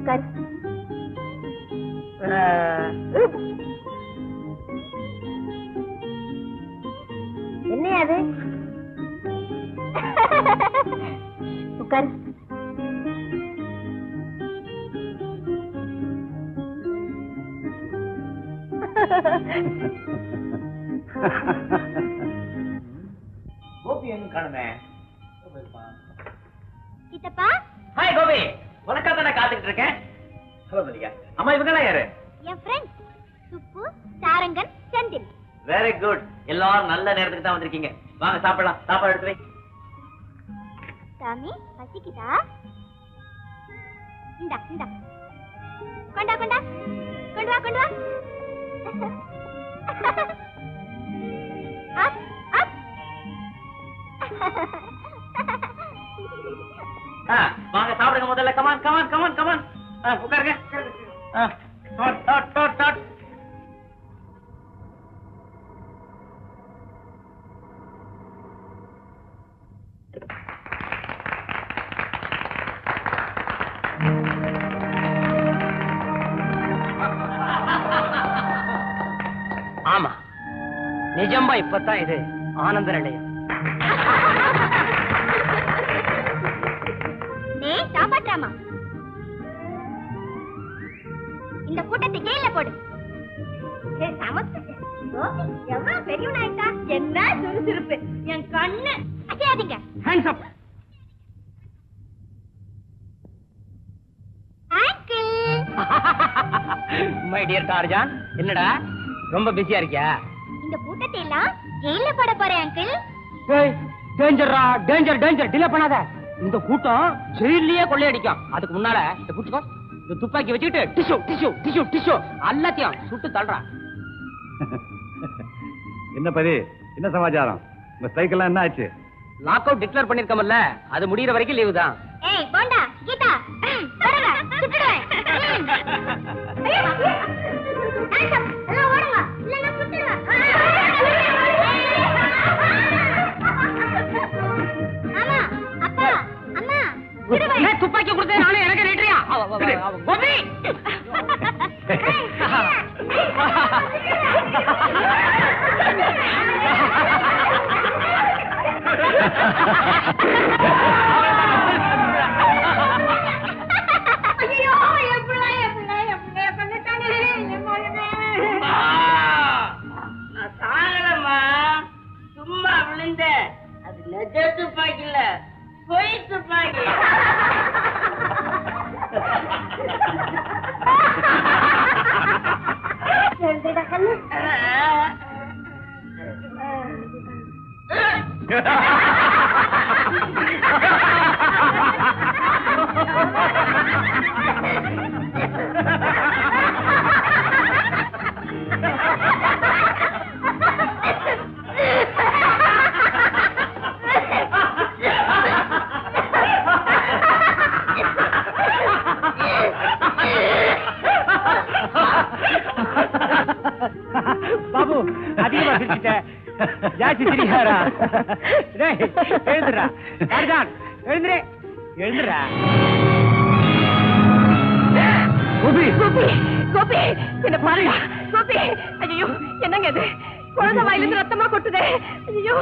உட்கார் என்ன அது? உட்கார் கோபி எங்க காணுமே சித்தப்பா? ஹாய் கோபி. உனக்கா தானே காத்துக்கிட்டு இருக்கேன்? ஹலோ மல்லிகா. அம்மா இவங்கெல்லாம் யாரு? என் friend Subbu Sarangan Senthil. Very good எல்லாரும் நல்ல நேரத்துக்கு தான் வந்திருக்கீங்க. வாங்க சாப்பிடலாம். சாப்பாடு எடுத்து வை சாமி பசிக்குதா? இந்தா இந்தா. கொண்டா கொண்டா. கொண்டு வா கொண்டு வா. அப் அப் வாங்க சாப்பிடுங்க முதல்ல. கமான் கமான் கமான் கமான் உட்காருங்க. ஆமா. நிஜமா இப்பதான் இது ஆனந்த நிலையம் சாப்பாட்டாமா இந்த கூட்டத்தை ஜெயில போடு. எவ்வளவு பெரியவனாயிட்டா? என்ன சுறுசுறுப்பு. என் கண்ணு. அசையாதீங்க. Hands up my dear Tarzan என்னடா? ரொம்ப பிஸியா இருக்கியா? இந்த கூட்டத்தை எல்லாம் ஜெயில போட போறேன் அங்கிள் டேஞ்சர்ரா டேஞ்சர் டேஞ்சர் டிலே பண்ணாத. இந்த கூட்டம் ஜெயிலே கொள்ளையடிக்கும். அதுக்கு முன்னால இந்த புடிச்சுக்கோ இந்த துப்பாக்கி வச்சுக்கிட்டு டிஷ்யூ டிஷ்யூ டிஷ்யூ டிஷ்யூ எல்லாத்தையும் சுட்டு தள்ளுறா. என்ன பரி என்ன சமாச்சாரம்? உங்க ஸ்ட்ரைக்கெல்லாம் என்ன ஆச்சு? லாக் அவுட் டிக்ளேர் பண்ணிருக்கோம்ல அது முடியற வரைக்கும் லீவு தான். ஏய் போண்டா கீதா ம், போடுங்க, என் பிள்ளைய கொன்னுட்டானே, என் மகனே. நான் சாகலம்மா. சும்மா விழுந்தேன். அது நெஜ துப்பாக்கி Boy sebagai. Jangan bedakan. அதிகமா சிரிச்சிட்ட ஜாஸ்தி சிரிக்காரா டேய் எழுந்துடா டார்ஜான் எழுந்துரு. எழுந்துடா கோபி. கோபி கோபி என்ன பாருடா. கோபி ஐயோ என்னங்க இது? குழந்தை வாயிலிருந்து ரத்தமா கொட்டுதே. ஐயோ